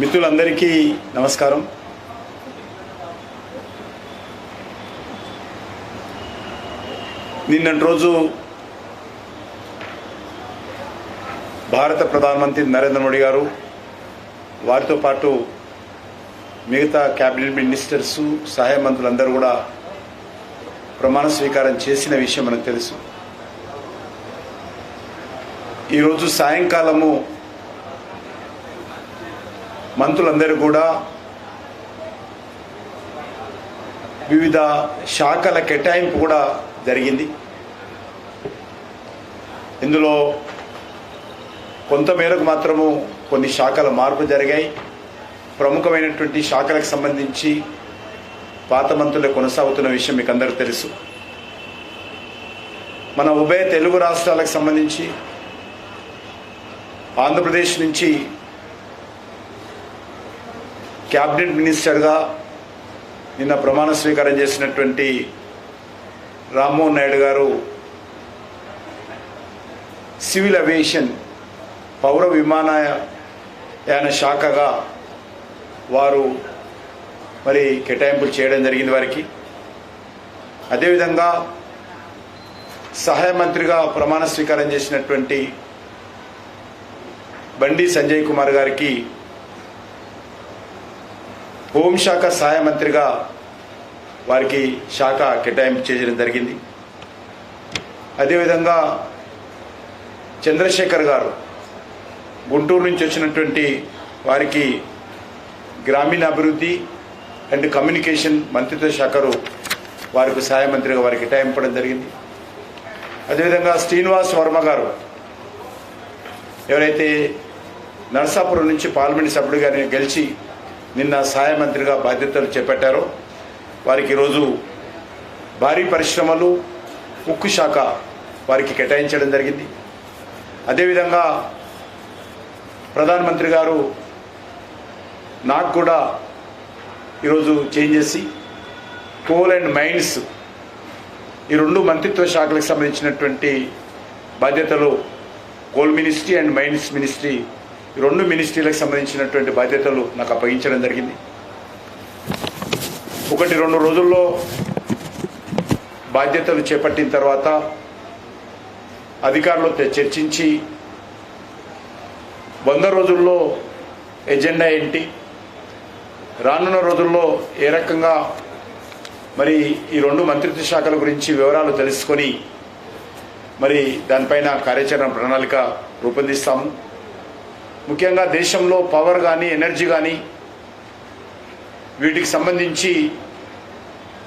మిత్రులందరికీ నమస్కారం. నిన్నటి రోజు భారత ప్రధానమంత్రి నరేంద్ర మోడీ గారు వారితో పాటు మిగతా క్యాబినెట్ మినిస్టర్స్ సహాయ మంత్రులందరూ కూడా ప్రమాణ స్వీకారం చేసిన విషయం మనకు తెలుసు. ఈరోజు సాయంకాలము మంత్రులందరూ కూడా వివిధ శాఖల కేటాయింపు కూడా జరిగింది. ఇందులో కొంతమేరకు మాత్రము కొన్ని శాఖల మార్పు జరిగాయి. ప్రముఖమైనటువంటి శాఖలకు సంబంధించి పాత మంత్రులే కొనసాగుతున్న విషయం మీకు అందరికీ తెలుసు. మన ఉభయ తెలుగు రాష్ట్రాలకు సంబంధించి ఆంధ్రప్రదేశ్ నుంచి క్యాబినెట్ మినిస్టర్గా నిన్న ప్రమాణ స్వీకారం చేసినటువంటి రామ్మోహన్ నాయుడు గారు సివిల్ అవియేషన్ పౌర విమానయాన శాఖగా వారు మరి కేటాయింపులు చేయడం జరిగింది వారికి. అదేవిధంగా సహాయ మంత్రిగా ప్రమాణ స్వీకారం చేసినటువంటి బండి సంజయ్ కుమార్ గారికి హోంశాఖ సహాయ మంత్రిగా వారికి శాఖ కేటాయింపు చేయడం జరిగింది. అదేవిధంగా చంద్రశేఖర్ గారు గుంటూరు నుంచి వచ్చినటువంటి వారికి గ్రామీణాభివృద్ధి అండ్ కమ్యూనికేషన్ మంత్రిత్వ శాఖరు వారికి సహాయ మంత్రిగా వారికి కేటాయింపడం జరిగింది. అదేవిధంగా శ్రీనివాస్ వర్మ గారు ఎవరైతే నరసాపురం నుంచి పార్లమెంట్ సభ్యుడిగా గెలిచి నిన్న సహాయ మంత్రిగా బాధ్యతలు చేపట్టారో. వారికి ఈరోజు భారీ పరిశ్రమలు ఉక్కు శాఖ వారికి కేటాయించడం జరిగింది. అదేవిధంగా ప్రధానమంత్రి గారు నాకు కూడా ఈరోజు చేంజ్ చేసి కోల్ అండ్ మైన్స్ ఈ రెండు మంత్రిత్వ శాఖలకు సంబంధించినటువంటి బాధ్యతలు coal ministry and mines ministry రెండు మినిస్ట్రీలకు సంబంధించినటువంటి బాధ్యతలు నాకు అప్పగించడం జరిగింది. ఒకటి రెండు రోజుల్లో బాధ్యతలు చేపట్టిన తర్వాత అధికారులతో చర్చించి వంద రోజుల్లో ఎజెండా ఏంటి రానున్న రోజుల్లో ఏ రకంగా మరి ఈ రెండు మంత్రిత్వ శాఖల గురించి వివరాలు తెలుసుకొని మరి దానిపైన కార్యాచరణ ప్రణాళిక రూపొందిస్తాము. ముఖ్యంగా దేశంలో పవర్ కానీ ఎనర్జీ కానీ వీటికి సంబంధించి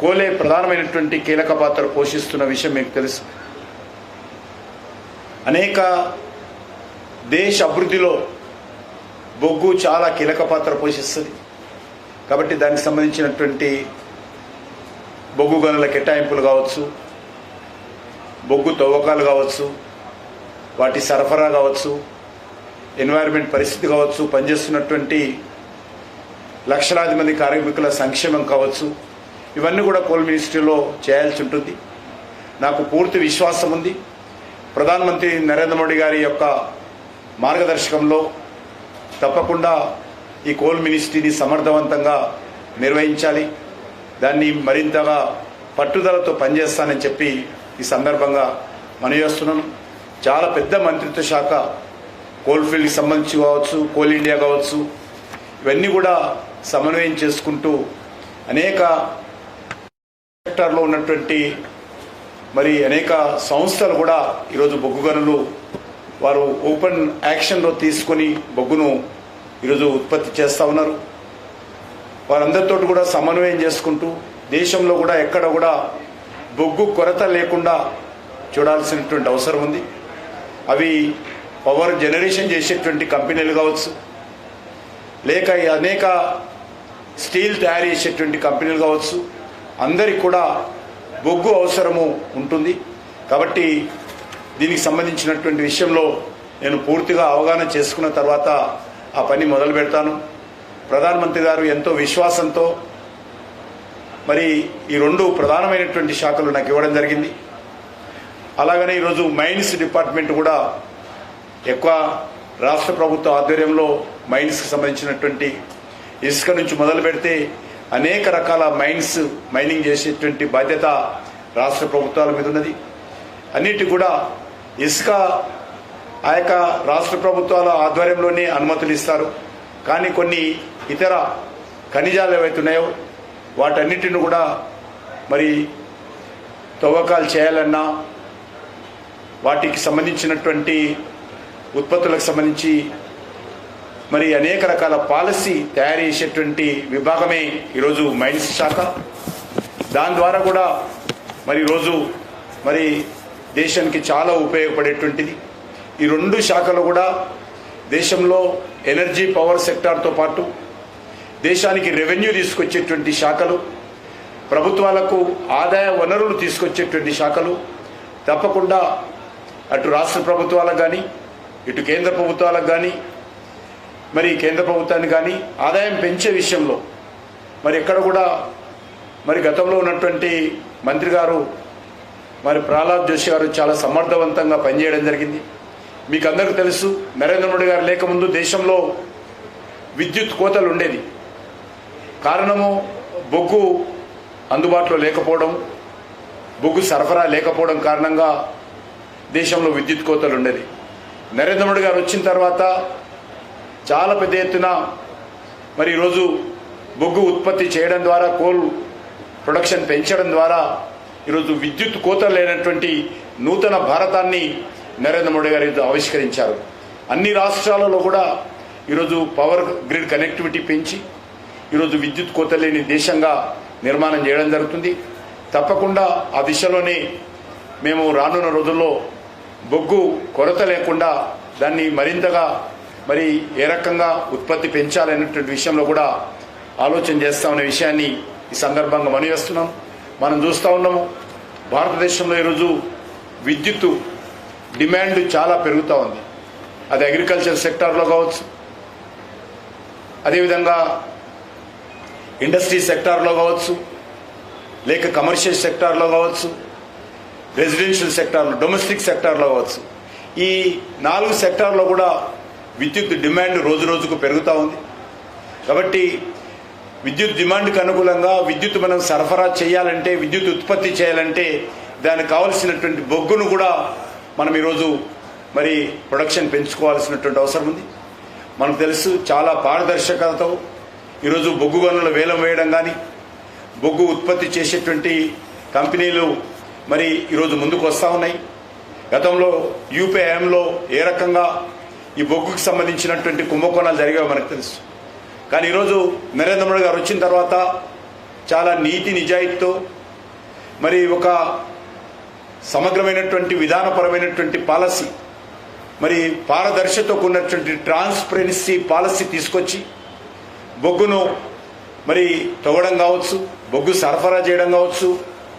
కోలే ప్రధానమైనటువంటి కీలక పాత్ర పోషిస్తున్న విషయం మీకు తెలుసు. అనేక దేశ అభివృద్ధిలో బొగ్గు చాలా కీలక పాత్ర పోషిస్తుంది. కాబట్టి దానికి సంబంధించినటువంటి బొగ్గు గనుల కేటాయింపులు కావచ్చు బొగ్గు తవ్వకాలు కావచ్చు వాటి సరఫరా కావచ్చు ఎన్వైరన్మెంట్ పరిస్థితి కావచ్చు పనిచేస్తున్నటువంటి లక్షలాది మంది కార్మికుల సంక్షేమం కావచ్చు ఇవన్నీ కూడా కోల్ మినిస్ట్రీలో చేయాల్సి ఉంటుంది. నాకు పూర్తి విశ్వాసం ఉంది. ప్రధానమంత్రి నరేంద్ర మోడీ గారి యొక్క మార్గదర్శకంలో తప్పకుండా ఈ కోల్ మినిస్ట్రీని సమర్థవంతంగా నిర్వహించాలి. దాన్ని మరింతగా పట్టుదలతో పనిచేస్తానని చెప్పి ఈ సందర్భంగా మనవి చేస్తున్నాను. చాలా పెద్ద మంత్రిత్వ శాఖ కోల్ ఫీల్డ్కి సంబంధించి కావచ్చు కోల్ ఇండియా కావచ్చు ఇవన్నీ కూడా సమన్వయం చేసుకుంటూ అనేక సెక్టార్లో ఉన్నటువంటి మరి అనేక సంస్థలు కూడా ఈరోజు బొగ్గు గనులు వారు ఓపెన్ యాక్షన్లో తీసుకొని బొగ్గును ఈరోజు ఉత్పత్తి చేస్తూ ఉన్నారు. వారందరితో కూడా సమన్వయం చేసుకుంటూ దేశంలో కూడా ఎక్కడ కూడా బొగ్గు కొరత లేకుండా చూడాల్సినటువంటి అవసరం ఉంది. అవి పవర్ జనరేషన్ చేసేటువంటి కంపెనీలు కావచ్చు లేక అనేక స్టీల్ తయారు చేసేటువంటి కంపెనీలు కావచ్చు అందరికి కూడా బొగ్గు అవసరము ఉంటుంది. కాబట్టి దీనికి సంబంధించినటువంటి విషయంలో నేను పూర్తిగా అవగాహన చేసుకున్న తర్వాత ఆ పని మొదలు పెడతాను. ప్రధానమంత్రి గారు ఎంతో విశ్వాసంతో మరి ఈ రెండు ప్రధానమైనటువంటి శాఖలు నాకు ఇవ్వడం జరిగింది. అలాగనే ఈరోజు మైన్స్ డిపార్ట్మెంట్ కూడా ఎక్కువ రాష్ట్ర ప్రభుత్వ ఆధ్వర్యంలో మైన్స్కి సంబంధించినటువంటి ఇసుక నుంచి మొదలు పెడితే అనేక రకాల మైన్స్ మైనింగ్ చేసేటువంటి బాధ్యత రాష్ట్ర ప్రభుత్వాల మీద ఉన్నది. అన్నిటి కూడా ఇసుక ఆ యొక్క రాష్ట్ర ప్రభుత్వాల ఆధ్వర్యంలోనే అనుమతులు ఇస్తారు. కానీ కొన్ని ఇతర ఖనిజాలు ఏవైతే ఉన్నాయో వాటన్నిటిని కూడా మరి తవ్వకాలు చేయాలన్నా వాటికి సంబంధించినటువంటి ఉత్పత్తులకు సంబంధించి మరి అనేక రకాల పాలసీ తయారు చేసేటువంటి విభాగమే ఈరోజు మైన్స్ శాఖ. దాని ద్వారా కూడా మరి ఈరోజు మరి దేశానికి చాలా ఉపయోగపడేటువంటిది. ఈ రెండు శాఖలు కూడా దేశంలో ఎనర్జీ పవర్ సెక్టార్తో పాటు దేశానికి రెవెన్యూ తీసుకొచ్చేటువంటి శాఖలు ప్రభుత్వాలకు ఆదాయ వనరులు తీసుకొచ్చేటువంటి శాఖలు తప్పకుండా అటు రాష్ట్ర ప్రభుత్వాలకు కానీ ఇటు కేంద్ర ప్రభుత్వాలకు కానీ మరి కేంద్ర ప్రభుత్వాన్ని కానీ ఆదాయం పెంచే విషయంలో మరి ఎక్కడ కూడా మరి గతంలో ఉన్నటువంటి మంత్రి గారు మరి ప్రహ్లాద్ జోషి గారు చాలా సమర్థవంతంగా పనిచేయడం జరిగింది. మీకు అందరికీ తెలుసు నరేంద్ర మోడీ గారు లేకముందు దేశంలో విద్యుత్ కోతలు ఉండేది. కారణము బొగ్గు అందుబాటులో లేకపోవడం బొగ్గు సరఫరా లేకపోవడం కారణంగా దేశంలో విద్యుత్ కోతలు ఉండేది. నరేంద్ర మోడీ గారు వచ్చిన తర్వాత చాలా పెద్ద ఎత్తున మరి ఈరోజు బొగ్గు ఉత్పత్తి చేయడం ద్వారా కోల్ ప్రొడక్షన్ పెంచడం ద్వారా ఈరోజు విద్యుత్ కోత లేనటువంటి నూతన భారతాన్ని నరేంద్ర మోడీ గారు ఈరోజు ఆవిష్కరించారు. అన్ని రాష్ట్రాలలో కూడా ఈరోజు పవర్ గ్రిడ్ కనెక్టివిటీ పెంచి ఈరోజు విద్యుత్ కోత లేని దేశంగా నిర్మాణం చేయడం జరుగుతుంది. తప్పకుండా ఆ దిశలోనే మేము రానున్న రోజుల్లో బొగ్గు కొరత లేకుండా దాన్ని మరింతగా మరి ఏ రకంగా ఉత్పత్తి పెంచాలనేటువంటి విషయంలో కూడా ఆలోచన చేస్తామనే విషయాన్ని ఈ సందర్భంగా మనవేస్తున్నాం. మనం చూస్తూ ఉన్నాము భారతదేశంలో ఈరోజు విద్యుత్తు డిమాండ్ చాలా పెరుగుతూ ఉంది. అది అగ్రికల్చర్ సెక్టార్లో కావచ్చు అదేవిధంగా ఇండస్ట్రీ సెక్టార్లో కావచ్చు లేక కమర్షియల్ సెక్టార్లో కావచ్చు రెసిడెన్షియల్ సెక్టార్లో డొమెస్టిక్ సెక్టార్లో అవ్వచ్చు. ఈ నాలుగు సెక్టార్లో కూడా విద్యుత్ డిమాండ్ రోజు రోజుకు పెరుగుతూ ఉంది. కాబట్టి విద్యుత్ డిమాండ్కి అనుకూలంగా విద్యుత్ మనం సరఫరా చేయాలంటే విద్యుత్ ఉత్పత్తి చేయాలంటే దానికి కావలసినటువంటి బొగ్గును కూడా మనం ఈరోజు మరి ప్రొడక్షన్ పెంచుకోవాల్సినటువంటి అవసరం ఉంది. మనకు తెలుసు చాలా పారదర్శకతతో ఈరోజు బొగ్గు గనులు వేలం వేయడం కానీ బొగ్గు ఉత్పత్తి చేసేటువంటి కంపెనీలు మరి ఈరోజు ముందుకు వస్తూ ఉన్నాయి. గతంలో యూపీఐఎంలో ఏ రకంగా ఈ బొగ్గుకు సంబంధించినటువంటి కుంభకోణాలు జరిగాయో మనకు తెలుసు. కానీ ఈరోజు నరేంద్ర మోడీ గారు వచ్చిన తర్వాత చాలా నీతి నిజాయితీతో మరి ఒక సమగ్రమైనటువంటి విధానపరమైనటువంటి పాలసీ మరి పారదర్శతో కూడినటువంటి ట్రాన్స్పరెన్సీ పాలసీ తీసుకొచ్చి బొగ్గును మరి తవ్వడం కావచ్చు బొగ్గు సరఫరా చేయడం కావచ్చు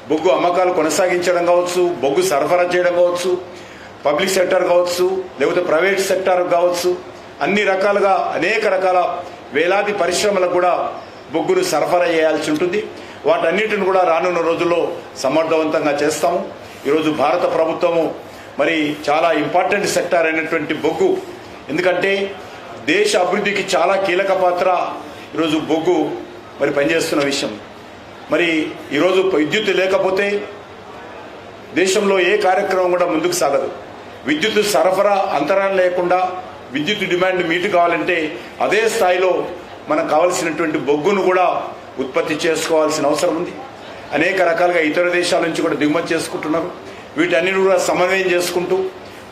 బొగ్గు అమ్మకాలు కొనసాగించడం కావచ్చు బొగ్గు సరఫరా చేయడం కావచ్చు పబ్లిక్ సెక్టర్ కావచ్చు లేకపోతే ప్రైవేట్ సెక్టర్ కావచ్చు అన్ని రకాలుగా అనేక రకాల వేలాది పరిశ్రమలకు కూడా బొగ్గును సరఫరా చేయాల్సి ఉంటుంది. వాటన్నిటిని కూడా రానున్న రోజుల్లో సమర్థవంతంగా చేస్తాము. ఈరోజు భారత ప్రభుత్వము మరి చాలా ఇంపార్టెంట్ సెక్టార్ అయినటువంటి బొగ్గు. ఎందుకంటే దేశ అభివృద్ధికి చాలా కీలక పాత్ర ఈరోజు బొగ్గు మరి పనిచేస్తున్న విషయం. మరి ఈరోజు విద్యుత్ లేకపోతే దేశంలో ఏ కార్యక్రమం కూడా ముందుకు సాగదు. విద్యుత్ సరఫరా అంతరాలు లేకుండా విద్యుత్ డిమాండ్ మీటు కావాలంటే అదే స్థాయిలో మనకు కావలసినటువంటి బొగ్గును కూడా ఉత్పత్తి చేసుకోవాల్సిన అవసరం ఉంది. అనేక రకాలుగా ఇతర దేశాల నుంచి కూడా దిగుమతి చేసుకుంటున్నారు. వీటన్నిటి కూడా సమన్వయం చేసుకుంటూ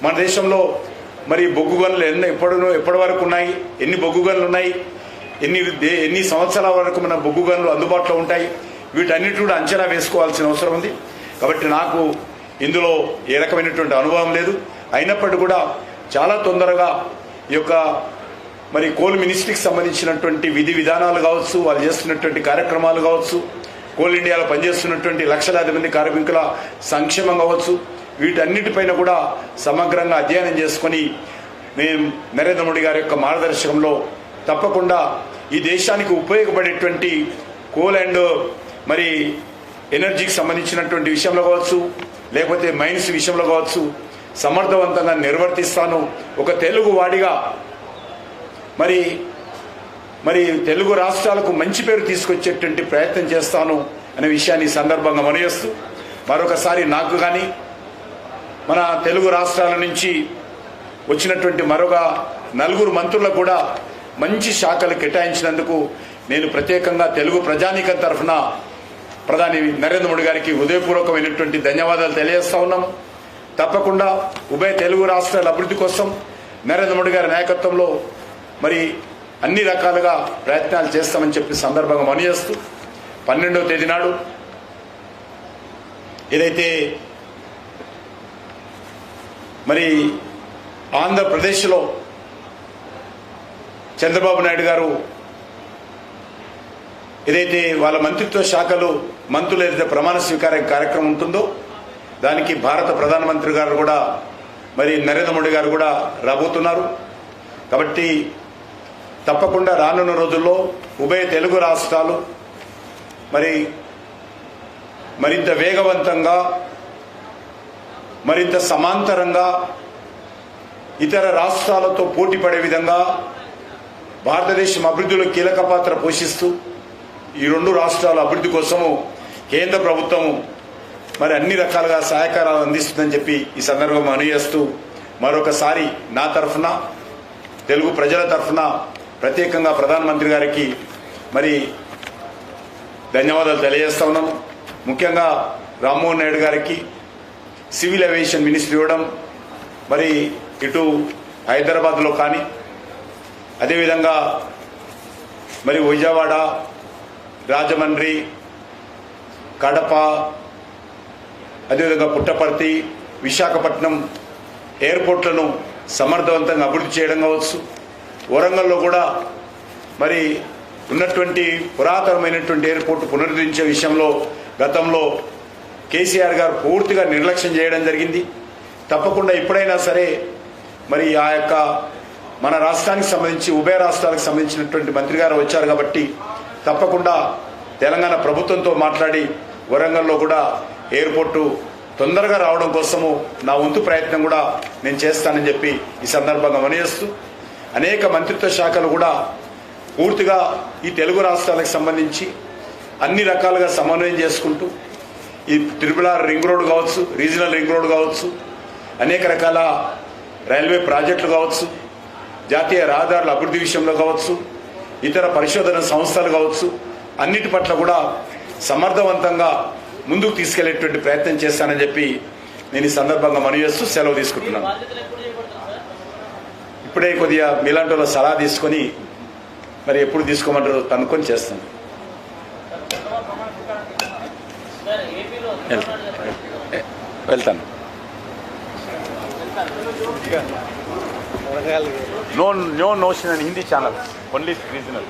మన దేశంలో మరి బొగ్గు గనులు ఎన్ని ఎప్పటినో ఎప్పటి వరకు ఉన్నాయి? ఎన్ని బొగ్గు గనులు ఉన్నాయి? ఎన్ని ఎన్ని సంవత్సరాల వరకు మన బొగ్గు గనులు అందుబాటులో ఉంటాయి? వీటన్నిటి కూడా అంచనా వేసుకోవాల్సిన అవసరం ఉంది. కాబట్టి నాకు ఇందులో ఏ రకమైనటువంటి అనుభవం లేదు. అయినప్పటికీ కూడా చాలా తొందరగా ఈ యొక్క మరి కోల్ మినిస్ట్రీకి సంబంధించినటువంటి విధి విధానాలు కావచ్చు వాళ్ళు చేస్తున్నటువంటి కార్యక్రమాలు కావచ్చు కోల్ ఇండియాలో పనిచేస్తున్నటువంటి లక్షలాది మంది కార్మికుల సంక్షేమం కావచ్చు వీటన్నిటిపైన కూడా సమగ్రంగా అధ్యయనం చేసుకొని మేము నరేంద్ర మోడీ గారి యొక్క మార్గదర్శకంలో తప్పకుండా ఈ దేశానికి ఉపయోగపడేటువంటి కోల్ అండ్ మరి ఎనర్జీకి సంబంధించినటువంటి విషయంలో కావచ్చు లేకపోతే మైన్స్ విషయంలో కావచ్చు సమర్థవంతంగా నిర్వర్తిస్తాను. ఒక తెలుగు వాడిగా మరి మరి తెలుగు రాష్ట్రాలకు మంచి పేరు తీసుకొచ్చేటువంటి ప్రయత్నం చేస్తాను అనే విషయాన్ని సందర్భంగా మనయేస్తూ మరొకసారి నాకు కానీ మన తెలుగు రాష్ట్రాల నుంచి వచ్చినటువంటి మరొక నలుగురు మంత్రులకు కూడా మంచి శాఖలు కేటాయించినందుకు నేను ప్రత్యేకంగా తెలుగు ప్రజానీకం తరఫున ప్రధాని నరేంద్ర మోడీ గారికి హృదయపూర్వకమైనటువంటి ధన్యవాదాలు తెలియజేస్తా ఉన్నాము తప్పకుండా ఉభయ తెలుగు రాష్ట్రాల అభివృద్ధి కోసం నరేంద్ర మోడీ గారి నాయకత్వంలో మరి అన్ని రకాలుగా ప్రయత్నాలు చేస్తామని చెప్పి సందర్భంగా మనయేస్తూ పన్నెండవ తేదీ నాడు ఏదైతే మరి ఆంధ్రప్రదేశ్లో చంద్రబాబు నాయుడు గారు ఏదైతే వాళ్ళ మంత్రిత్వ శాఖలు మంత్రులు ఏదైతే ప్రమాణ స్వీకార కార్యక్రమం ఉంటుందో దానికి భారత ప్రధానమంత్రి గారు కూడా మరి నరేంద్ర మోడీ గారు కూడా రాబోతున్నారు. కాబట్టి తప్పకుండా రానున్న రోజుల్లో ఉభయ తెలుగు రాష్ట్రాలు మరి మరింత వేగవంతంగా మరింత సమాంతరంగా ఇతర రాష్ట్రాలతో పోటీ పడే విధంగా భారతదేశం అభివృద్ధిలో కీలక పాత్ర పోషిస్తూ ఈ రెండు రాష్ట్రాల అభివృద్ధి కోసము కేంద్ర ప్రభుత్వం మరి అన్ని రకాలుగా సహకారాలు అందిస్తుందని చెప్పి ఈ సందర్భం అనుయేస్తూ మరొకసారి నా తరఫున తెలుగు ప్రజల తరఫున ప్రత్యేకంగా ప్రధానమంత్రి గారికి మరి ధన్యవాదాలు తెలియజేస్తా ఉన్నాము ముఖ్యంగా రామ్మోహన్ నాయుడు గారికి సివిల్ ఏవియేషన్ మినిస్టర్ ఇవ్వడం మరి ఇటు హైదరాబాద్లో కానీ అదేవిధంగా మరి విజయవాడ రాజమండ్రి కడప అదేవిధంగా పుట్టపర్తి విశాఖపట్నం ఎయిర్పోర్ట్లను సమర్థవంతంగా అభివృద్ధి చేయడం కావచ్చు. వరంగల్లో కూడా మరి ఉన్నటువంటి పురాతనమైనటువంటి ఎయిర్పోర్ట్ పునరుద్ధరించే విషయంలో గతంలో కేసీఆర్ గారు పూర్తిగా నిర్లక్ష్యం చేయడం జరిగింది. తప్పకుండా ఎప్పుడైనా సరే మరి ఆ యొక్క మన రాష్ట్రానికి సంబంధించి ఉభయ రాష్ట్రాలకు సంబంధించినటువంటి మంత్రి గారు వచ్చారు కాబట్టి తప్పకుండా తెలంగాణ ప్రభుత్వంతో మాట్లాడి వరంగల్లో కూడా ఎయిర్పోర్టు తొందరగా రావడం కోసము నా వంతు ప్రయత్నం కూడా నేను చేస్తానని చెప్పి ఈ సందర్భంగా మనయేస్తూ అనేక మంత్రిత్వ శాఖలు కూడా పూర్తిగా ఈ తెలుగు రాష్ట్రాలకు సంబంధించి అన్ని రకాలుగా సమన్వయం చేసుకుంటూ ఈ త్రిపుల రింగ్ రోడ్ కావచ్చు రీజనల్ రింగ్ రోడ్ కావచ్చు అనేక రకాల రైల్వే ప్రాజెక్టులు కావచ్చు జాతీయ రహదారుల అభివృద్ధి విషయంలో కావచ్చు ఇతర పరిశోధన సంస్థలు కావచ్చు అన్నిటి పట్ల కూడా సమర్థవంతంగా ముందుకు తీసుకెళ్ళేటువంటి ప్రయత్నం చేస్తానని చెప్పి నేను ఈ సందర్భంగా మనవి చేస్తూ సెలవు తీసుకుంటున్నాను. ఇప్పుడే కొద్దిగా మీలాంటి సలహా తీసుకొని మరి ఎప్పుడు తీసుకోమంటారో కనుక్కొని చేస్తాను. వెళ్తాను వెళ్తాను. No no notion in Hindi channel only regional